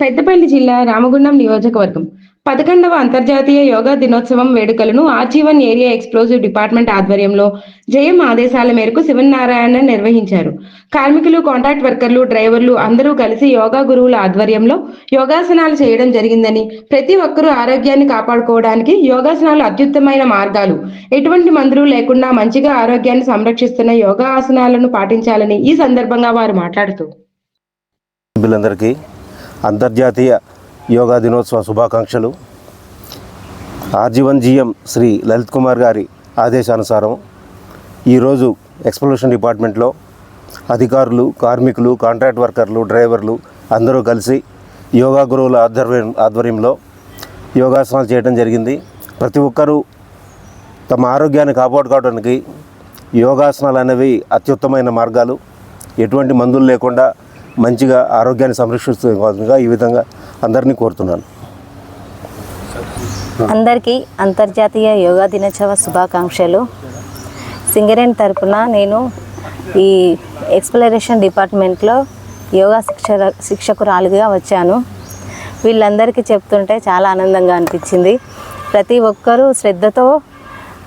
పెద్దపల్లి జిల్లా రామగుండం నియోజకవర్గం. పదకొండవ అంతర్జాతీయ యోగా దినోత్సవం వేడుకలను ఆజీవన్ ఏరియా ఎక్స్ప్లోజివ్ డిపార్ట్మెంట్ ఆధ్వర్యంలో జయం ఆదేశాల మేరకు శివనారాయణ నిర్వహించారు. కార్మికులు కాంట్రాక్ట్ వర్కర్లు డ్రైవర్లు అందరూ కలిసి యోగా గురువుల ఆధ్వర్యంలో యోగాసనాలు చేయడం జరిగిందని ప్రతి ఒక్కరూ ఆరోగ్యాన్ని కాపాడుకోవడానికి యోగాసనాలు అత్యుత్తమైన మార్గాలు. ఎటువంటి మందులు లేకుండా మంచిగా ఆరోగ్యాన్ని సంరక్షిస్తున్న యోగా ఆసనాలను పాటించాలని ఈ సందర్భంగా వారు మాట్లాడుతూ అంతర్జాతీయ యోగా దినోత్సవ శుభాకాంక్షలు. RG one GM Shri Lalit Kumar గారి ఆదేశానుసారం ఈరోజు ఎక్స్ప్లోషన్ డిపార్ట్మెంట్లో అధికారులు కార్మికులు కాంట్రాక్ట్ వర్కర్లు డ్రైవర్లు అందరూ కలిసి యోగా గురువుల ఆధ్వర్యం ఆధ్వర్యంలో యోగాసనాలు చేయడం జరిగింది. ప్రతి ఒక్కరూ తమ ఆరోగ్యాన్ని కాపాడుకోవడానికి యోగాసనాలు అనేవి అత్యుత్తమైన మార్గాలు. ఎటువంటి మందులు లేకుండా మంచిగా ఆరోగ్యాన్ని సంరక్షిస్తుగా ఈ విధంగా అందరినీ కోరుతున్నాను. అందరికీ అంతర్జాతీయ యోగా దినోత్సవ శుభాకాంక్షలు. సింగరేణి తరపున నేను ఈ ఎక్స్ప్లరేషన్ డిపార్ట్మెంట్లో యోగా శిక్ష శిక్షకురాలుగా వచ్చాను. వీళ్ళందరికీ చెప్తుంటే చాలా ఆనందంగా అనిపించింది. ప్రతి ఒక్కరూ శ్రద్ధతో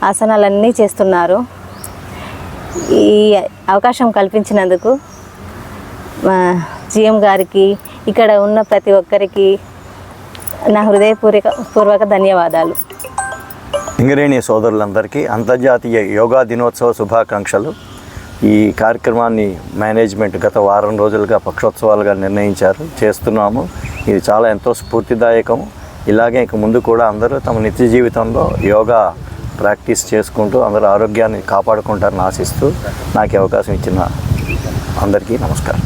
ఆసనాలన్నీ చేస్తున్నారు. ఈ అవకాశం కల్పించినందుకు జిఎం గారికి ఇక్కడ ఉన్న ప్రతి ఒక్కరికి నా హృదయపూర్వక పూర్వక ధన్యవాదాలు. ఇంగరేణి సోదరులందరికీ అంతర్జాతీయ యోగా దినోత్సవ శుభాకాంక్షలు. ఈ కార్యక్రమాన్ని మేనేజ్మెంట్ గత వారం రోజులుగా పక్షోత్సవాలుగా నిర్ణయించారు. చేస్తున్నాము. ఇది చాలా ఎంతో స్ఫూర్తిదాయకం ఇలాగే ఇక ముందు కూడా అందరూ తమ నిత్య జీవితంలో యోగా ప్రాక్టీస్ చేసుకుంటూ అందరూ ఆరోగ్యాన్ని కాపాడుకుంటారని ఆశిస్తూ నాకు అవకాశం ఇచ్చిన అందరికీ నమస్కారం.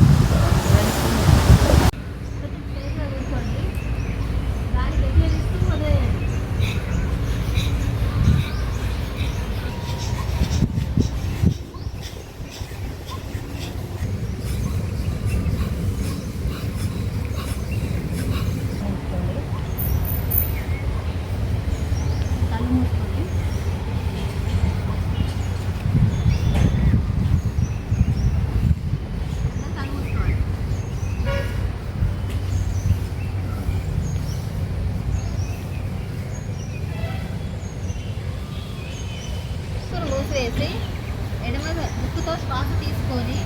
శ్వాస తీసుకొని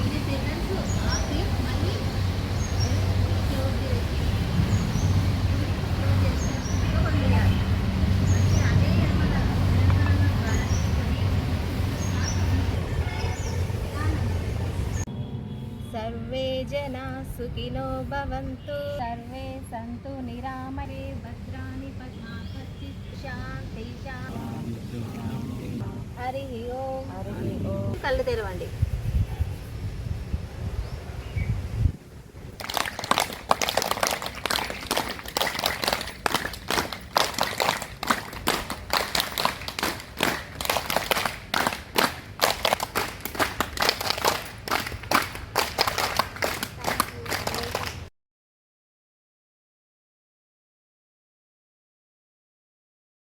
త్రీ సెకండ్స్ ఆపి మళ్ళీ క్లోజ్ చేసి క్లోజ్ చేసినట్టుగా వదిలేయాలి అదే సర్వే జనా సుఖినో భవంతు. సర్వే సంతు నిరామరే భద్రాని పద్మాపతి శాంతి శాంతి. హరి ఓం. కళ్ళు తెరవండి.